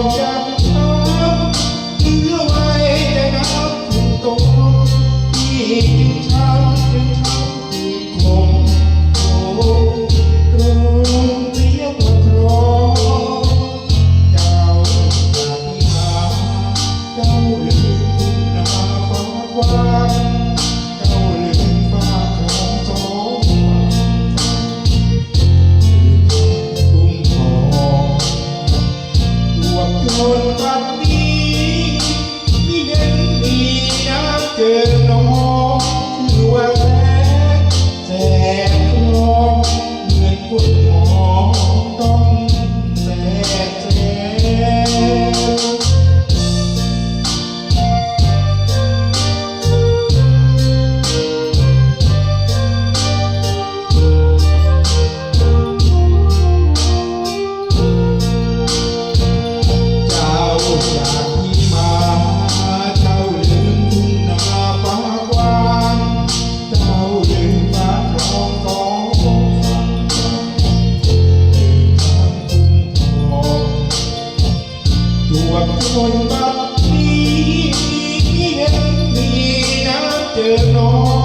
long คนบบนี้มีน้ำเจอน้อง